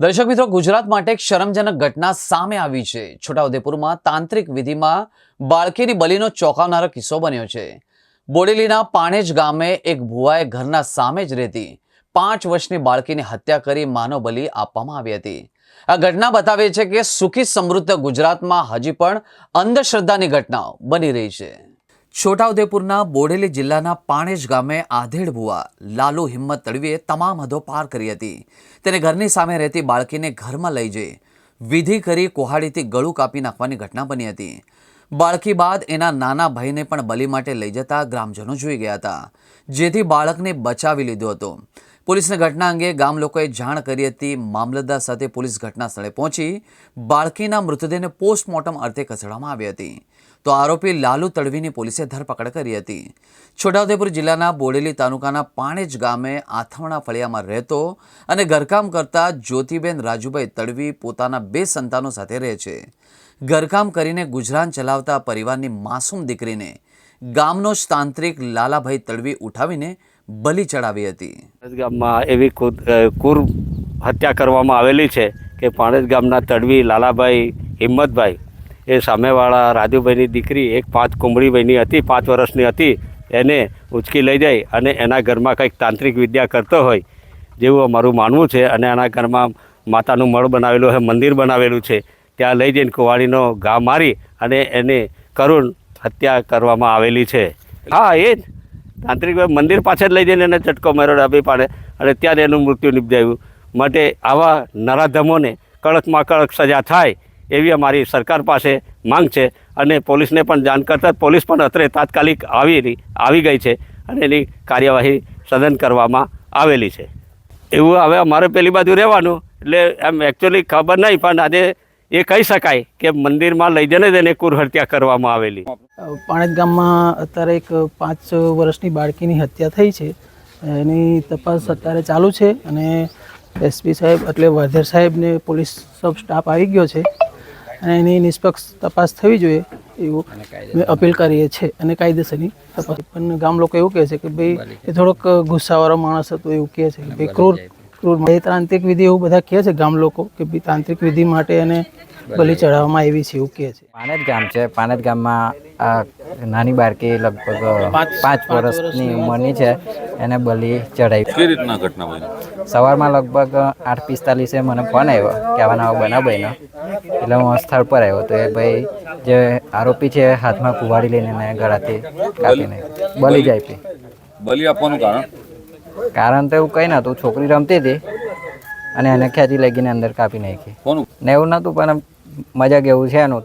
દર્શક મિત્રો, ગુજરાત માટે એક શરમજનક ઘટના સામે આવી છે. છોટાઉદેપુરમાં તાંત્રિક વિધિમાં બાળકીની બલીનો ચોંકાવનારો કિસ્સો બન્યો છે. બોડેલીના પાણેજ ગામે એક ભુવાએ ઘરના સામે જ રહેતી પાંચ વર્ષની બાળકીની હત્યા કરી માનવ બલી આપવામાં આવી હતી. આ ઘટના બતાવે છે કે સુખી સમૃદ્ધ ગુજરાતમાં હજી પણ અંધશ્રદ્ધાની ઘટનાઓ બની રહી છે. છોટાઉદેપુરના બોડેલી જિલ્લાના પાણેજ ગામે આધેડ ભુવા લાલુ હિંમત તડવીએ તમામ હદો પાર કરી હતી. તેને ઘરની સામે રહેતી બાળકીને ઘરમાં લઈ જઈ વિધિ કરી કુહાડીથી ગળું કાપી નાખવાની ઘટના બની હતી. બાળકી બાદ એના નાના ભાઈને પણ બલી માટે લઈ જતા ગ્રામજનો જોઈ ગયા હતા, જેથી બાળકને બચાવી લીધો હતો. પોલીસને ઘટના અંગે ગામ લોકોએ જાણ કરી હતી. મામલતદાર સાથે પોલીસ ઘટના સ્થળે પહોંચી બાળકીના મૃતદેહને પોસ્ટમોર્ટમ અર્થે ખસેડવામાં આવી હતી. તો આરોપી લાલુ તડવીની પોલીસે ધરપકડ કરી હતી. છોટાઉદેપુર જિલ્લાના બોડેલી તાલુકાના પાણેજ ગામે આથમણા ફળિયામાં રહેતો અને ઘરકામ કરતા જ્યોતિબેન રાજુભાઈ તડવી પોતાના બે સંતાનો સાથે રહે છે. ઘરકામ કરીને ગુજરાન ચલાવતા પરિવારની માસૂમ દીકરીને ગામનો જ તાંત્રિક લાલાભાઈ તડવી ઉઠાવીને બલિ ચડાવી હતી. ગામમાં એવી કુર હત્યા કરવામાં આવેલી છે કે પાણેજ ગામના તડવી લાલાભાઈ હિંમતભાઈ, એ સામેવાળા રાજુભાઈની દીકરી, એક પાંચ કુંબળીભાઈની હતી, પાંચ વર્ષની હતી, એને ઉચકી લઈ જાય અને એના ઘરમાં કંઈક તાંત્રિક વિદ્યા કરતો હોય જેવું અમારું માનવું છે અને એના ઘરમાં માતાનું મળ બનાવેલું છે મંદિર બનાવેલું છે, ત્યાં લઈ જઈને કુવાડીનો ઘા મારી અને એને કરુણ હત્યા કરવામાં આવેલી છે. હા, એ જ. તાંત્રિક મંદિર પાછળ લઈ જઈને એને ચટકો માર્યો ડાબી પાડે. અને ત્યારે એનું મૃત્યુ નિપજાયું. માટે આવા નરાધમોને કડકમાં કડક સજા થાય એવી અમારી સરકાર પાસે માંગ છે. અને પોલીસને પણ જાણ કરતાં પોલીસ પણ અત્રે તાત્કાલિક આવી આવી ગઈ છે અને એની કાર્યવાહી સઘન કરવામાં આવેલી છે. એવું હવે અમારે પેલી બાજુ રહેવાનું. એટલે એમ એકચ્યુઅલી ખબર નહીં, પણ આજે એ કહી શકાય કે મંદિરમાં લઈ જઈને જ કુરહત્યા કુર હત્યા કરવામાં આવેલી. પાણેજ ગામમાં અત્યારે એક પાંચ વર્ષની બાળકીની હત્યા થઈ છે. એની તપાસ અત્યારે ચાલુ છે અને એસપી સાહેબ એટલે વાધેર સાહેબને પોલીસ સબ સ્ટાફ આવી ગયો છે અને એની નિષ્પક્ષ તપાસ થવી જોઈએ એવું અપીલ કરીએ છીએ અને કાયદેસરની તપાસ. પણ ગામ લોકો એવું કહે છે કે ભાઈ એ થોડોક ગુસ્સાવાળો માણસ હતો એવું કહે છે ભાઈ ક્રૂર ક્રૂર એ તાંત્રિક વિધિ એવું બધા કહે છે ગામ લોકો કે તાંત્રિક વિધિ માટે એને બલિ ચઢાવવામાં આવી છે એવું કહે છે. પાનેજ ગામ છે. પાનેજ ગામમાં આ નાની બાળકી લગભગ પાંચ વર્ષની ઉંમરની છે. એને બલી ચઢાવી. કઈ રીતના ઘટના બની? સવારમાં લગભગ આઠ પિસ્તાલીસે મને ફોન આવ્યો કે આવા નવા બનાવ બન્યો. એટલે હું સ્થળ પર આવ્યો તો એ ભાઈ જે આરોપી છે હાથમાં કુવાડી લઈને ગળાથી કાપીને બલી જ આપી. બલિ આપવાનું કારણ? કારણ તો એવું કંઈ નહોતું. છોકરી રમતી હતી અને એને ખેંચી લઈ અંદર કાપી નાખી. ને એવું નહોતું પણ મજા કેવું છે એનું